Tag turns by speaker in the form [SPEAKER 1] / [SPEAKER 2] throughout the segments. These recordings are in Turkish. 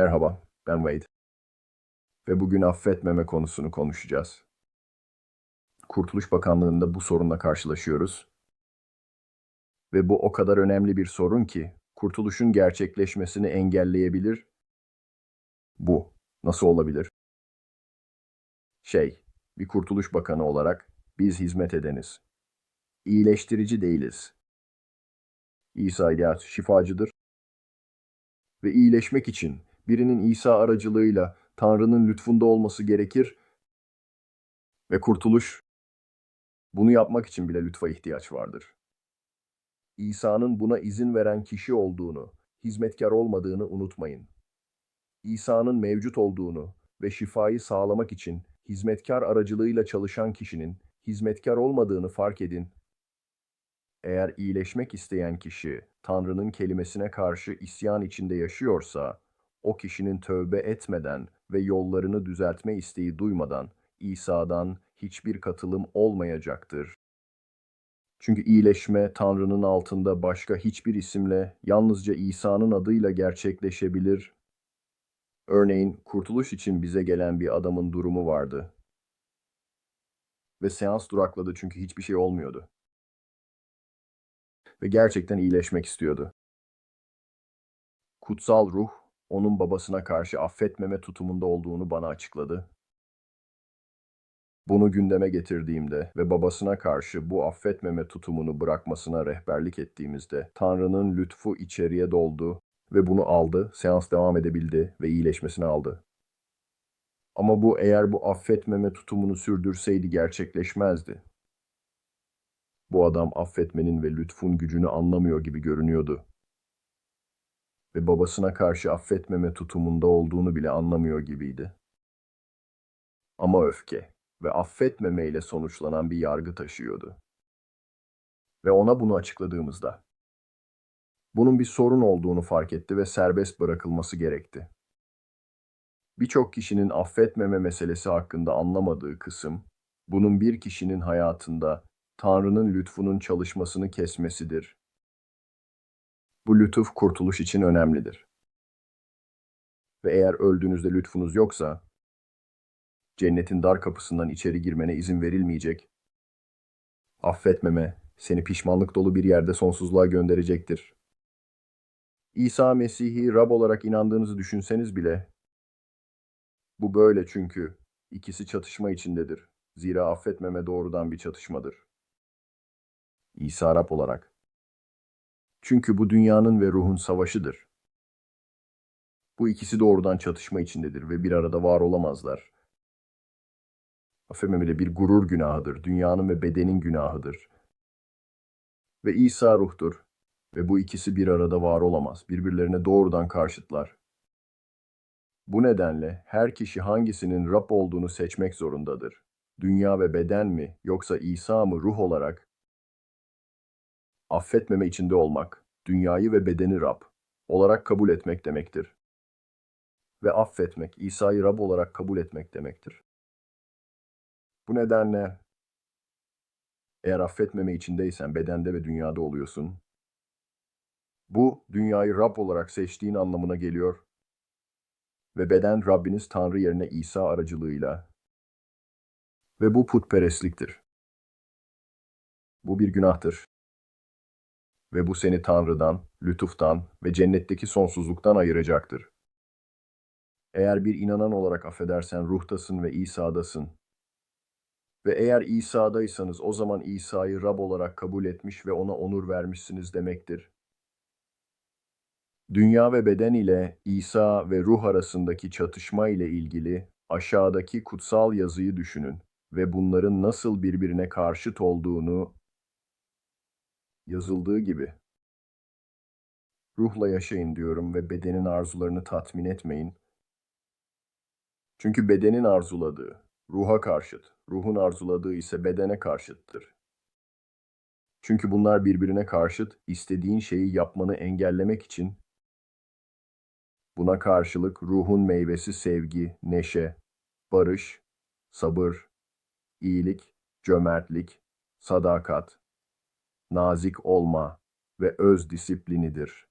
[SPEAKER 1] Merhaba, ben Wade. Ve bugün affetmeme konusunu konuşacağız. Kurtuluş Bakanlığı'nda bu sorunla karşılaşıyoruz. Ve bu o kadar önemli bir sorun ki, kurtuluşun gerçekleşmesini engelleyebilir. Bu nasıl olabilir? Şey, bir kurtuluş bakanı olarak biz hizmet edeniz. İyileştirici değiliz. İsa İlyas şifacıdır. Ve iyileşmek için birinin İsa aracılığıyla Tanrı'nın lütfunda olması gerekir ve kurtuluş bunu yapmak için bile lütfa ihtiyaç vardır. İsa'nın buna izin veren kişi olduğunu, hizmetkar olmadığını unutmayın. İsa'nın mevcut olduğunu ve şifayı sağlamak için hizmetkar aracılığıyla çalışan kişinin hizmetkar olmadığını fark edin. Eğer iyileşmek isteyen kişi Tanrı'nın kelimesine karşı isyan içinde yaşıyorsa, o kişinin tövbe etmeden ve yollarını düzeltme isteği duymadan İsa'dan hiçbir katılım olmayacaktır. Çünkü iyileşme Tanrı'nın altında başka hiçbir isimle yalnızca İsa'nın adıyla gerçekleşebilir. Örneğin kurtuluş için bize gelen bir adamın durumu vardı. Ve seans durakladı çünkü hiçbir şey olmuyordu. Ve gerçekten iyileşmek istiyordu. Kutsal ruh onun babasına karşı affetmeme tutumunda olduğunu bana açıkladı. Bunu gündeme getirdiğimde ve babasına karşı bu affetmeme tutumunu bırakmasına rehberlik ettiğimizde Tanrı'nın lütfu içeriye doldu ve bunu aldı, seans devam edebildi ve iyileşmesini aldı. Ama bu eğer bu affetmeme tutumunu sürdürseydi gerçekleşmezdi. Bu adam affetmenin ve lütfun gücünü anlamıyor gibi görünüyordu. Ve babasına karşı affetmeme tutumunda olduğunu bile anlamıyor gibiydi. Ama öfke ve affetmemeyle sonuçlanan bir yargı taşıyordu. Ve ona bunu açıkladığımızda bunun bir sorun olduğunu fark etti ve serbest bırakılması gerekti. Birçok kişinin affetmeme meselesi hakkında anlamadığı kısım, bunun bir kişinin hayatında Tanrı'nın lütfunun çalışmasını kesmesidir. Bu lütuf kurtuluş için önemlidir. Ve eğer öldüğünüzde lütfunuz yoksa, cennetin dar kapısından içeri girmene izin verilmeyecek. Affetmeme, seni pişmanlık dolu bir yerde sonsuzluğa gönderecektir. İsa Mesih'i Rab olarak inandığınızı düşünseniz bile, bu böyle çünkü ikisi çatışma içindedir. Zira affetmeme doğrudan bir çatışmadır. İsa Rab olarak. Çünkü bu dünyanın ve ruhun savaşıdır. Bu ikisi doğrudan çatışma içindedir ve bir arada var olamazlar. Affetmeme bir gurur günahıdır, dünyanın ve bedenin günahıdır. Ve İsa ruhtur ve bu ikisi bir arada var olamaz, birbirlerine doğrudan karşıtlar. Bu nedenle her kişi hangisinin Rab olduğunu seçmek zorundadır. Dünya ve beden mi yoksa İsa mı ruh olarak? Affetmeme içinde olmak, dünyayı ve bedeni Rab olarak kabul etmek demektir. Ve affetmek, İsa'yı Rab olarak kabul etmek demektir. Bu nedenle eğer affetmeme içindeysen bedende ve dünyada oluyorsun. Bu dünyayı Rab olarak seçtiğin anlamına geliyor ve beden Rabbiniz Tanrı yerine İsa aracılığıyla. Ve bu putperestliktir. Bu bir günahtır. Ve bu seni Tanrı'dan, lütuftan ve cennetteki sonsuzluktan ayıracaktır. Eğer bir inanan olarak affedersen ruhtasın ve İsa'dasın. Ve eğer İsa'daysanız o zaman İsa'yı Rab olarak kabul etmiş ve ona onur vermişsiniz demektir. Dünya ve beden ile İsa ve ruh arasındaki çatışma ile ilgili aşağıdaki kutsal yazıyı düşünün ve bunların nasıl birbirine karşıt olduğunu yazıldığı gibi. Ruhla yaşayın diyorum ve bedenin arzularını tatmin etmeyin. Çünkü bedenin arzuladığı ruha karşıt, ruhun arzuladığı ise bedene karşıttır. Çünkü bunlar birbirine karşıt, istediğin şeyi yapmanı engellemek için Buna karşılık ruhun meyvesi sevgi, neşe, barış, sabır, iyilik, cömertlik, sadakat, nazik olma ve öz disiplinidir.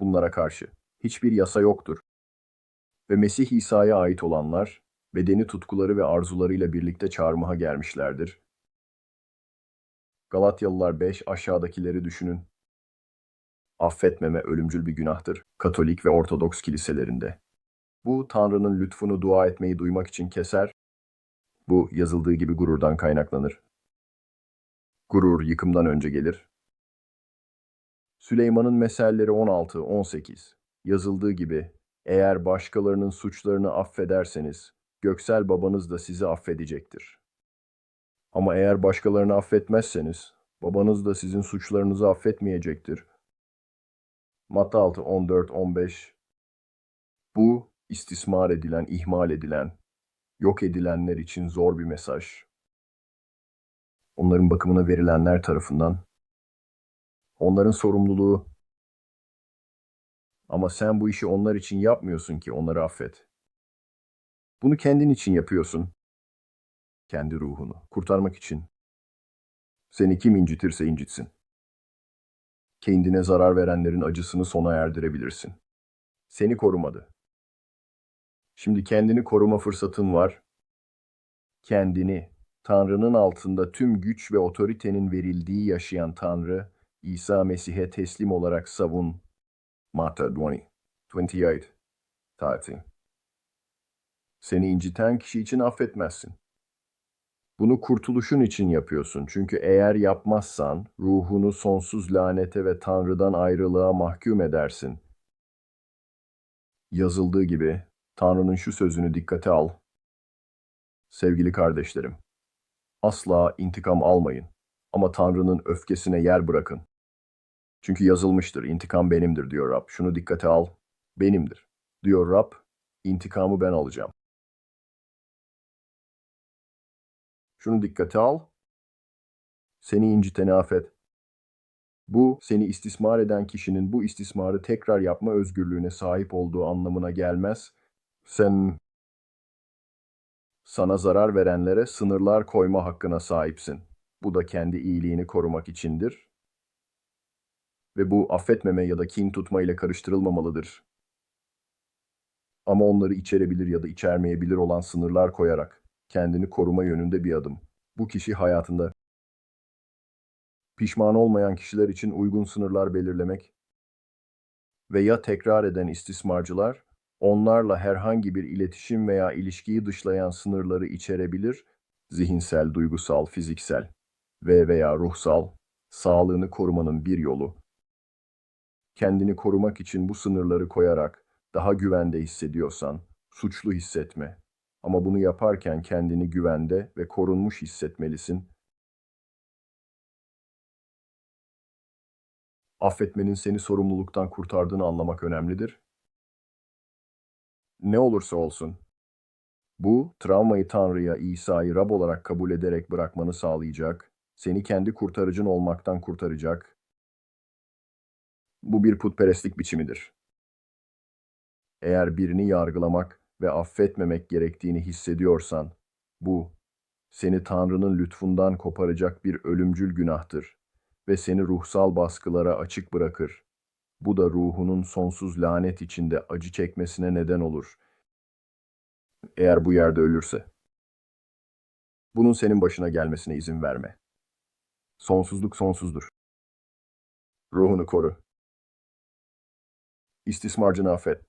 [SPEAKER 1] Bunlara karşı hiçbir yasa yoktur. Ve Mesih İsa'ya ait olanlar, bedeni tutkuları ve arzularıyla birlikte çarmıha gelmişlerdir. Galatyalılar 5 aşağıdakileri düşünün. Affetmeme ölümcül bir günahtır. Katolik ve Ortodoks kiliselerinde. Bu Tanrı'nın lütfunu dua etmeyi duymak için keser. Bu yazıldığı gibi gururdan kaynaklanır. Gurur yıkımdan önce gelir. Süleyman'ın meselleri 16-18 yazıldığı gibi eğer başkalarının suçlarını affederseniz göksel babanız da sizi affedecektir. Ama eğer başkalarını affetmezseniz babanız da sizin suçlarınızı affetmeyecektir. Matta 6 14 15 Bu istismar edilen, ihmal edilen, yok edilenler için zor bir mesaj. Onların bakımına verilenler tarafından onların sorumluluğu ama sen bu işi onlar için yapmıyorsun ki onları affet. Bunu kendin için yapıyorsun. Kendi ruhunu kurtarmak için. Seni kim incitirse incitsin. Kendine zarar verenlerin acısını sona erdirebilirsin. Seni korumadı. Şimdi kendini koruma fırsatın var. Kendini, Tanrı'nın altında tüm güç ve otoritenin verildiği yaşayan Tanrı, İsa Mesih'e teslim olarak savun. Matta 20, 28, 30. Seni inciten kişi için affetmezsin. Bunu kurtuluşun için yapıyorsun. Çünkü eğer yapmazsan ruhunu sonsuz lanete ve Tanrı'dan ayrılığa mahkum edersin. Yazıldığı gibi Tanrı'nın şu sözünü dikkate al. Sevgili kardeşlerim, asla intikam almayın ama Tanrı'nın öfkesine yer bırakın. Çünkü yazılmıştır, intikam benimdir diyor Rab. Şunu dikkate al, benimdir. Diyor Rab, intikamı ben alacağım. Şunu dikkate al, seni inciteni affet. Bu, seni istismar eden kişinin bu istismarı tekrar yapma özgürlüğüne sahip olduğu anlamına gelmez. Sen sana zarar verenlere sınırlar koyma hakkına sahipsin. Bu da kendi iyiliğini korumak içindir. Ve bu affetmeme ya da kin tutma ile karıştırılmamalıdır. Ama onları içerebilir ya da içermeyebilir olan sınırlar koyarak kendini koruma yönünde bir adım. Bu kişi hayatında pişman olmayan kişiler için uygun sınırlar belirlemek ve ya tekrar eden istismarcılar onlarla herhangi bir iletişim veya ilişkiyi dışlayan sınırları içerebilir, zihinsel, duygusal, fiziksel ve veya ruhsal sağlığını korumanın bir yolu. Kendini korumak için bu sınırları koyarak daha güvende hissediyorsan suçlu hissetme. Ama bunu yaparken kendini güvende ve korunmuş hissetmelisin. Affetmenin seni sorumluluktan kurtardığını anlamak önemlidir. Ne olursa olsun, bu travmayı Tanrı'ya, İsa'yı Rab olarak kabul ederek bırakmanı sağlayacak, seni kendi kurtarıcın olmaktan kurtaracak. Bu bir putperestlik biçimidir. Eğer birini yargılamak ve affetmemek gerektiğini hissediyorsan, bu, seni Tanrı'nın lütfundan koparacak bir ölümcül günahtır ve seni ruhsal baskılara açık bırakır. Bu da ruhunun sonsuz lanet içinde acı çekmesine neden olur. Eğer bu yerde ölürse. Bunun senin başına gelmesine izin verme. Sonsuzluk sonsuzdur. Ruhunu koru. İstismarcını affet.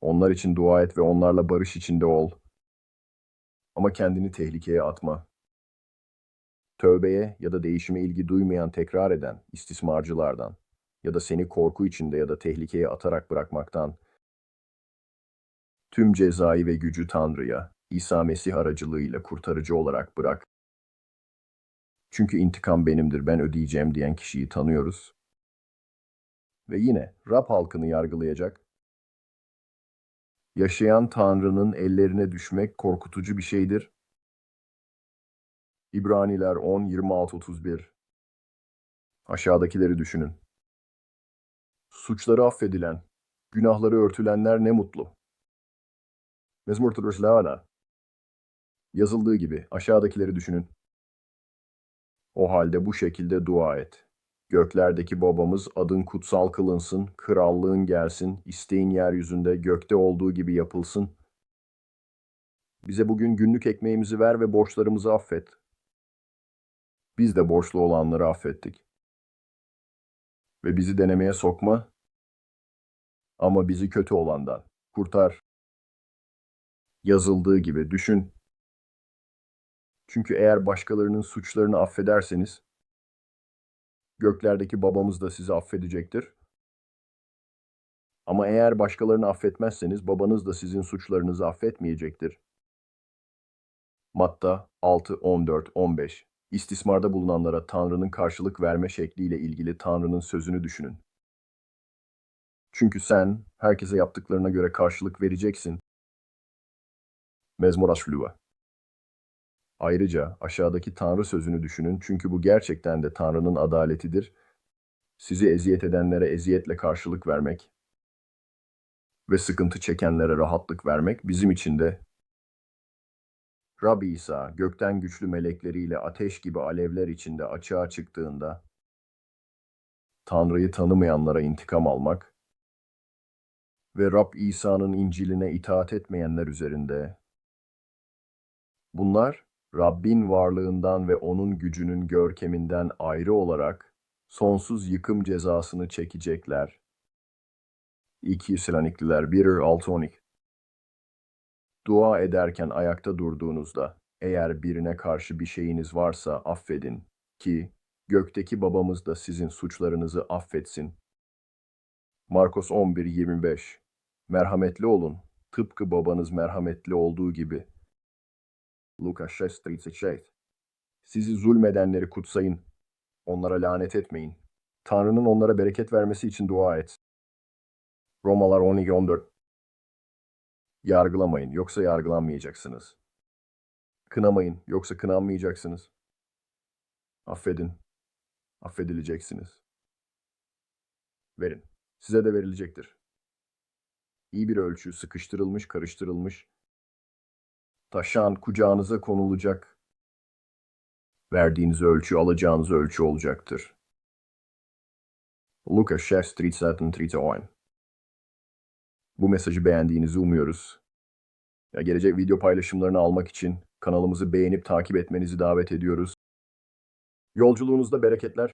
[SPEAKER 1] Onlar için dua et ve onlarla barış içinde ol. Ama kendini tehlikeye atma. Tövbeye ya da değişime ilgi duymayan tekrar eden istismarcılardan ya da seni korku içinde ya da tehlikeye atarak bırakmaktan tüm cezayı ve gücü Tanrı'ya, İsa Mesih aracılığıyla kurtarıcı olarak bırak. Çünkü intikam benimdir, ben ödeyeceğim diyen kişiyi tanıyoruz. Ve yine Rab halkını yargılayacak Yaşayan Tanrı'nın ellerine düşmek korkutucu bir şeydir. İbraniler 10, 26-31 Aşağıdakileri düşünün. Suçları affedilen, günahları örtülenler ne mutlu. Mezmur Lâna Yazıldığı gibi aşağıdakileri düşünün. O halde bu şekilde dua et. Göklerdeki babamız adın kutsal kılınsın, krallığın gelsin, isteğin yeryüzünde gökte olduğu gibi yapılsın. Bize bugün günlük ekmeğimizi ver ve borçlarımızı affet. Biz de borçlu olanları affettik. Ve bizi denemeye sokma. Ama bizi kötü olandan kurtar. Yazıldığı gibi düşün. Çünkü eğer başkalarının suçlarını affederseniz, göklerdeki babamız da sizi affedecektir. Ama eğer başkalarını affetmezseniz babanız da sizin suçlarınızı affetmeyecektir. Matta 6, 14, 15 İstismarda bulunanlara Tanrı'nın karşılık verme şekliyle ilgili Tanrı'nın sözünü düşünün. Çünkü sen herkese yaptıklarına göre karşılık vereceksin. Mezmur Aşluva Ayrıca aşağıdaki Tanrı sözünü düşünün çünkü bu gerçekten de Tanrı'nın adaletidir. Sizi eziyet edenlere eziyetle karşılık vermek ve sıkıntı çekenlere rahatlık vermek bizim için de Rab İsa gökten güçlü melekleriyle ateş gibi alevler içinde açığa çıktığında Tanrı'yı tanımayanlara intikam almak ve Rab İsa'nın İncil'ine itaat etmeyenler üzerinde bunlar Rabbin varlığından ve onun gücünün görkeminden ayrı olarak sonsuz yıkım cezasını çekecekler. 2 Selanikliler 1 6 12 Dua ederken ayakta durduğunuzda eğer birine karşı bir şeyiniz varsa affedin ki gökteki babamız da sizin suçlarınızı affetsin. Markos 11:25 Merhametli olun tıpkı babanız merhametli olduğu gibi. Lukas 6:36 Sizi zulmedenleri kutsayın. Onlara lanet etmeyin. Tanrı'nın onlara bereket vermesi için dua et. Romalar 12:14 Yargılamayın, yoksa yargılanmayacaksınız. Kınamayın, yoksa kınanmayacaksınız. Affedin, affedileceksiniz. Verin, size de verilecektir. İyi bir ölçü, sıkıştırılmış, karıştırılmış, taşan kucağınıza konulacak. Verdiğiniz ölçü alacağınız ölçü olacaktır. Lukas 6:37-38 Bu mesajı beğendiğinizi umuyoruz. Ya gelecek video paylaşımlarını almak için kanalımızı beğenip takip etmenizi davet ediyoruz. Yolculuğunuzda bereketler.